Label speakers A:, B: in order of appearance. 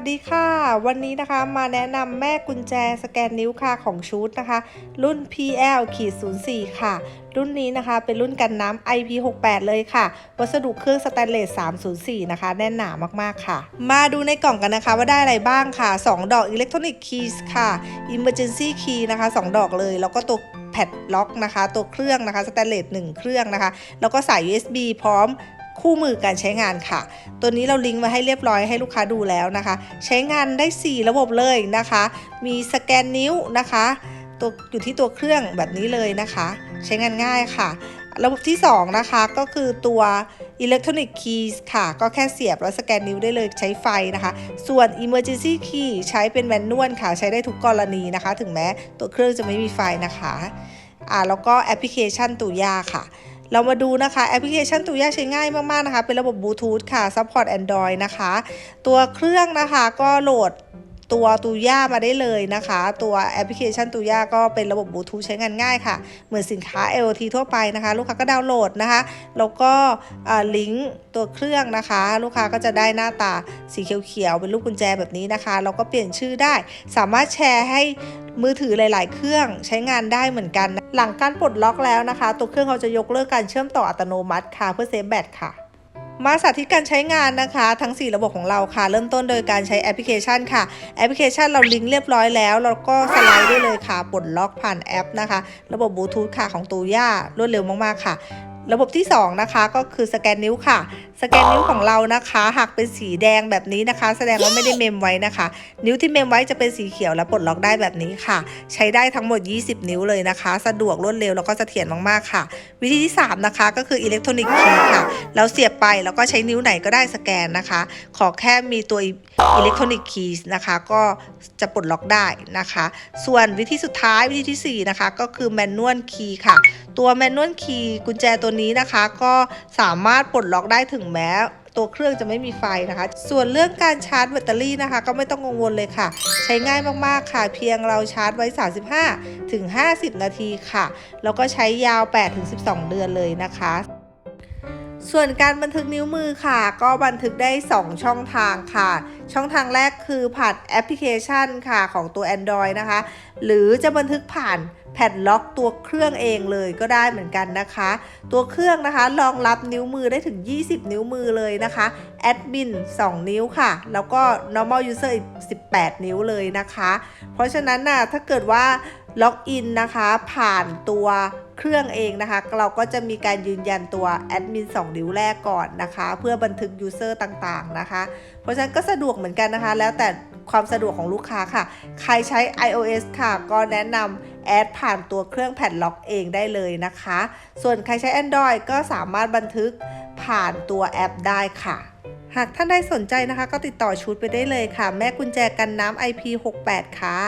A: วัสดีค่ะ วันนี้นะคะมาแนะนำแม่กุญแจสแกนนิ้วค่ะของชูดนะคะ รุ่น PL ขีด04 ค่ะ รุ่นนี้นะคะเป็นรุ่นกันน้ำ IP68 เลยค่ะ วัสดุเครื่องสแตนเลส 304 นะคะ แน่นหนามากๆค่ะ มาดูในกล่องกันนะคะว่าได้อะไรบ้างค่ะ 2 ดอกอิเล็กทรอนิกส์คีย์ค่ะ Emergency Key นะคะ 2 ดอกเลย แล้วก็ตัวแพดล็อกนะคะ ตัวเครื่องนะคะสแตนเลส1เครื่องนะคะ แล้วก็สาย USB พร้อม คู่มือการใช้งานค่ะ ตัวนี้เราลิงก์ไว้ให้เรียบร้อยให้ลูกค้าดูแล้วนะคะ ใช้งานได้ 4 ระบบเลยนะคะ มีสแกนนิ้วนะคะตัวอยู่ที่ตัวเครื่องแบบนี้เลยนะคะ ใช้งานง่ายค่ะระบบที่ 2 นะคะก็คือตัว Electronic Keys ค่ะ ก็แค่เสียบแล้วสแกนนิ้วได้เลยใช้ไฟนะคะ ส่วน Emergency Key ใช้เป็นแมนนวลค่ะ ใช้ได้ทุกกรณีนะคะ ถึงแม้ตัวเครื่องจะไม่มีไฟนะคะอ่าแล้วก็แอปพลิเคชันตูย่าค่ะ เรามาดูนะคะแอปพลิเคชันตูย่าใช้ง่ายมาก ๆ นะคะ เป็นระบบบลูทูธค่ะซัพพอร์ต Android นะคะ ตัวเครื่องนะคะก็โหลด ตัวตูย่ามาได้เลยนะคะ ตัวแอปพลิเคชันตูย่าก็เป็นระบบบลูทูธใช้งานง่ายค่ะ เหมือนสินค้า IoT ทั่วไปนะคะ ลูกค้าก็ดาวน์โหลดนะคะ แล้วก็ลิงก์ตัวเครื่องนะคะ ลูกค้าก็จะได้หน้าตาสีเขียวๆเป็นรูปกุญแจแบบนี้นะคะแล้วก็เปลี่ยนชื่อได้ สามารถแชร์ให้มือถือหลาย ๆ เครื่องใช้งานได้เหมือนกัน หลังการปลดล็อกแล้วนะคะ ตัวเครื่องเขาจะยกเลิกการเชื่อมต่ออัตโนมัติค่ะเพื่อเซฟแบตค่ะ มาสาธิตการใช้งานนะคะ ทั้ง 4 ระบบของเราค่ะ เริ่มต้นโดยการใช้แอปพลิเคชันค่ะ แอปพลิเคชันเราลิงก์เรียบร้อยแล้ว เราก็สไลด์ได้เลยค่ะปลดล็อกผ่านแอปนะคะ ระบบบลูทูธค่ะของตูย่ารวดเร็วมากๆค่ะ ระบบที่ 2 นะคะก็คือสแกนนิ้วค่ะ สแกนนิ้วของเรานะคะ หากเป็นสีแดงแบบนี้นะคะ แสดงว่าไม่ได้เมมไว้นะคะ นิ้วที่เมมไว้จะเป็นสีเขียวและปลดล็อกได้แบบนี้ค่ะ ใช้ได้ทั้งหมด 20 นิ้วเลยนะคะ สะดวกรวดเร็วแล้วก็เสถียรมากๆค่ะ วิธีที่ 3 นะคะก็คืออิเล็กทรอนิกส์คีย์ค่ะ เราเสียบไปแล้วก็ใช้นิ้วไหนก็ได้สแกนนะคะ ขอแค่มีตัวอิเล็กทรอนิกส์คีย์นะคะ ก็จะปลดล็อกได้นะคะ ส่วนวิธีสุดท้ายวิธีทีสี่4นะคะก็คือแมนนวลคีย์ค่ะ ตัวแมนนวลคีย์กุญแจตัวนี้นะคะ ก็สามารถปลดล็อกได้ถึงแม้ตัวเครื่องจะไม่มีไฟนะคะ ส่วนเรื่องการชาร์จแบตเตอรี่นะคะ ก็ไม่ต้องกังวลเลยค่ะ ใช้ง่ายมากๆค่ะ เพียงเราชาร์จไว้ 35 ถึง 50 นาทีค่ะ แล้วก็ใช้ยาว 8 ถึง 12 เดือนเลยนะคะ ส่วนการบันทึกนิ้วมือค่ะ ก็บันทึกได้ 2 ช่องทางค่ะ ช่องทางแรกคือผ่านแอปพลิเคชันค่ะของตัว Android นะคะ หรือจะบันทึกผ่านแผ่นล็อกตัวเครื่องเองเลยก็ได้เหมือนกันนะคะ ตัวเครื่องนะคะรองรับนิ้วมือได้ถึง 20 นิ้วมือเลยนะคะแอดมิน2 นิ้วค่ะ แล้วก็ normal user อีก 18 นิ้วเลยนะคะ เพราะฉะนั้นน่ะถ้าเกิดว่า ล็อกอินนะคะ ผ่านตัวเครื่องเองนะคะ เราก็จะมีการยืนยันตัวแอดมิน2นิ้วแรกก่อนนะคะ เพื่อบันทึก user ต่างๆนะคะ เพราะฉะนั้นก็สะดวกเหมือนกันนะคะ แล้วแต่ความสะดวกของลูกค้าค่ะ ใครใช้ iOS ค่ะ ก็แนะนำแอดผ่านตัวเครื่องแผ่นล็อกเองได้เลยนะคะ ส่วนใครใช้ Android ก็สามารถบันทึกผ่านตัวแอปได้ค่ะ หากท่านใดสนใจนะคะ ก็ติดต่อชุดไปได้เลยค่ะ แม่กุญแจกันน้ำ IP68 ค่ะ